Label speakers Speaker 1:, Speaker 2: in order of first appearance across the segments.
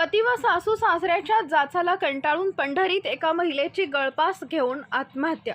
Speaker 1: पती व सासू सासऱ्याच्या जाचाला कंटाळून पंढरीत एका महिलेची गळपास घेऊन आत्महत्या.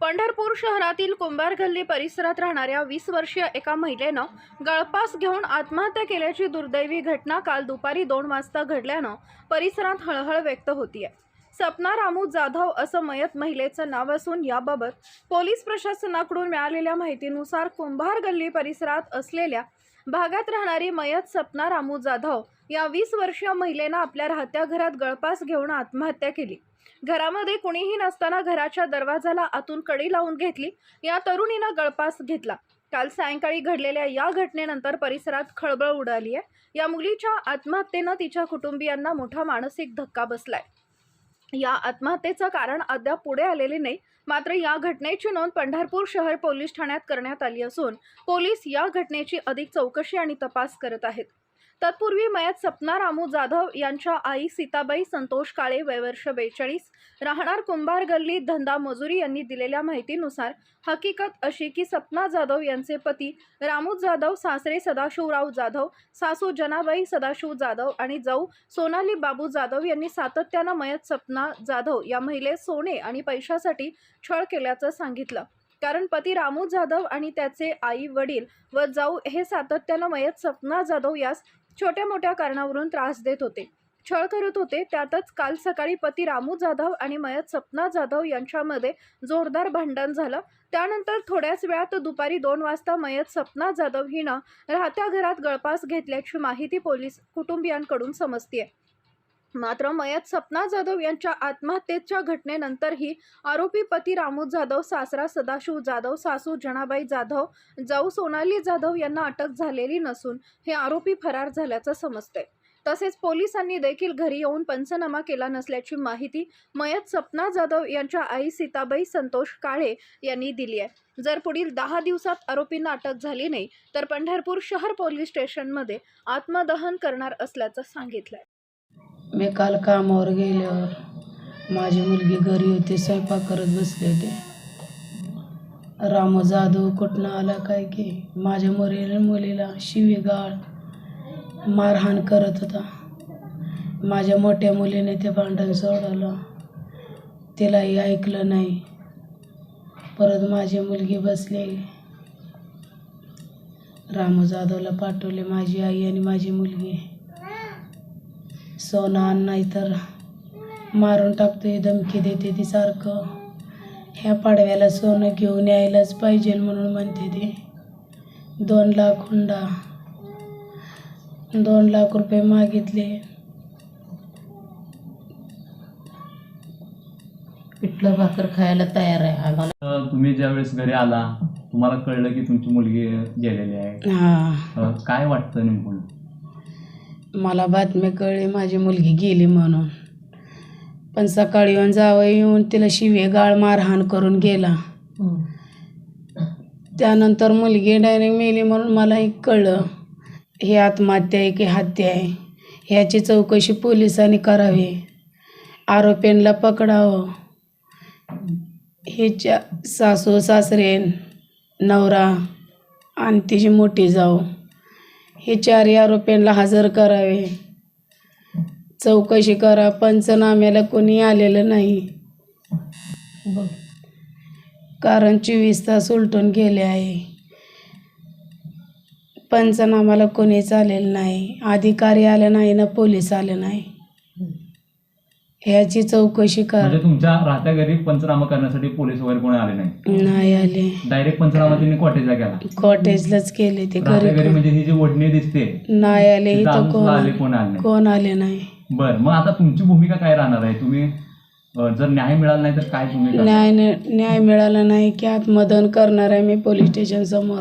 Speaker 1: पंढरपूर शहरातील कुंभार गल्ली परिसरात राहणाऱ्या वीस वर्षीय एका महिलेनं गळपास घेऊन आत्महत्या केल्याची दुर्दैवी घटना काल दुपारी दोन वाजता घडल्यानं परिसरात हळहळ व्यक्त होतीये. सपना रामू जाधव असं मयत महिलेचं नाव असून याबाबत पोलीस प्रशासनाकडून मिळालेल्या माहितीनुसार कुंभार गल्ली परिसरात असलेल्या भागात राहणारी मयत सपना रामू जाधव या वीस वर्षीय महिलेनं आपल्या राहत्या घरात गळपास घेऊन आत्महत्या केली. घरामध्ये कुणीही नसताना घराच्या दरवाजाला आतून कडी लावून घेतली. या तरुणीनं गळपास घेतला. काल सायंकाळी घडलेल्या या घटनेनंतर परिसरात खळबळ उडाली आहे या मुलीच्या आत्महत्येनं तिच्या कुटुंबियांना मोठा मानसिक धक्का बसलाय. या आत्महत्येचं कारण अद्याप पुढे आलेले नाही. मात्र या घटनेची नोंद पंढरपूर शहर पोलीस ठाण्यात करण्यात आली असून पोलीस या घटनेची अधिक चौकशी आणि तपास करत आहेत. तत्पूर्वी मयत सपना रामू जाधव यांच्या आई सीताबाई संतोष काळे वयवर्ष बेचाळीस राहणार कुंभार गल्ली धंदा मजुरी यांनी दिलेल्या माहितीनुसार हकीकत अशी की सपना जाधव यांचे पती रामू जाधव सासरे सदाशिवराव जाधव सासू जनाबाई सदाशिव जाधव आणि जाऊ सोनाली बाबू जाधव यांनी सातत्यानं मयत सपना जाधव या महिलेस सोने आणि पैशासाठी छळ केल्याचं सांगितलं. कारण पती रामू जाधव आणि त्याचे आई वडील व जाऊ हे सातत्यानं मयत सपना जाधव यास छोट्या मोठ्या कारणावरून त्रास देत होते. छळ करत होते त्यातच काल सकाळी पती रामू जाधव आणि मयत सपना जाधव यांच्यामध्ये जोरदार भांडण झालं. त्यानंतर थोड्याच वेळात दुपारी दोन वाजता मयत सपना जाधव हिनं राहत्या घरात गळपास घेतल्याची माहिती पोलीस कुटुंबियांकडून समजतीये. मात्र मयत सपना जाधव यांच्या आत्महत्येच्या घटनेनंतरही आरोपी पती रामू जाधव सासरा सदाशिव जाधव सासू जनाबाई जाधव जाऊ सोनाली जाधव यांना अटक झालेली नसून हे आरोपी फरार झाल्याचं समजते तसेच पोलिसांनी देखील घरी येऊन पंचनामा केला नसल्याची माहिती मयत सपना जाधव यांच्या आई सीताबाई संतोष काळे यांनी दिली आहे. जर पुढील दहा दिवसात आरोपींना अटक झाली नाही तर पंढरपूर शहर पोलीस स्टेशनमध्ये आत्मदहन करणार असल्याचं सांगितलंय.
Speaker 2: मी काल कामावर गेल्यावर माझी मुलगी घरी होती स्वयंपाक करत बसले होते. राम जाधव कुठनं आला काय की? माझ्या मुली मुलीला शिवीगाळ मारहाण करत होता. माझ्या मोठ्या मुलीने ते भांडण सोडवलं. तिलाही ऐकलं नाही. परत माझी मुलगी बसली. रामू जाधवला पाठवले माझी आई आणि माझी मुलगी. सोनं आण नाही तर मारून टाकतोय धमकी देते ती सारखं. ह्या पाडव्याला सोनं घेऊन यायलाच पाहिजे म्हणून म्हणते ती. दोन लाख हुंडा. दोन लाख रुपये मागितले.
Speaker 3: पिठलं भाकर खायला तयार आहे आम्हाला.
Speaker 4: तुम्ही ज्यावेळेस घरी आला तुम्हाला कळलं की तुमची मुलगी गेलेली आहे.
Speaker 2: हां.
Speaker 4: अ, काय वाटतं नेमकं?
Speaker 2: मला बातमी कळली माझी मुलगी गेली म्हणून. पण सकाळी येऊन जावं येऊन तिला शिवे गाळ मारहाण करून गेला. त्यानंतर मुलगी डायरेक्ट मेली म्हणून मलाही कळलं हे आत्महत्या आहे की हत्या आहे? ह्याची चौकशी पोलिसांनी करावी. आरोपींना पकडावं. हिच्या सासू सासरे नवरा आणि तिची मोठी जाऊ. हे चारही आरोपींना हजर करावे. चौकशी करा पंचनाम्याला कोणी आलेलं नाही.
Speaker 3: बघ
Speaker 2: कारण चोवीस तास उलटून गेले आहे. पंचनामाला कोणीच आलेलं नाही. अधिकारी आले नाही ना पोलीस आले नाही. ह्याची चौकशी कर.
Speaker 4: म्हणजे तुमच्या राहत्या घरी पंचनामा करण्यासाठी पोलीस वगैरे कोणी आले नाही?
Speaker 2: नाही आले.
Speaker 4: डायरेक्ट पंचनामा त्यांनी कॉटेजला केला.
Speaker 2: कॉटेजलाच केले ते
Speaker 4: राहत्या घरी.
Speaker 2: घरी
Speaker 4: म्हणजे ही जी ओढणी दिसते
Speaker 2: नाही आले
Speaker 4: तिथं
Speaker 2: इथं
Speaker 4: अजून सुद्धा आले
Speaker 2: कोण
Speaker 4: कोण आले नाही.
Speaker 2: कोण आले नाही.
Speaker 4: बर मग आता तुमची भूमिका काय राहणार आहे? तुम्ही अ, जर न्याय मिळाला नाही तर काय करणार?
Speaker 2: न्याय न्याय मिळाला नाही की आत्मदहन करणार आहे मी पोलीस स्टेशन समोर.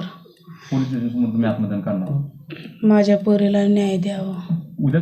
Speaker 4: पोलीस स्टेशन समोर तुम्ही आत्मदान करणार?
Speaker 2: माझ्या पोरीला न्याय द्यावा.
Speaker 4: उद्या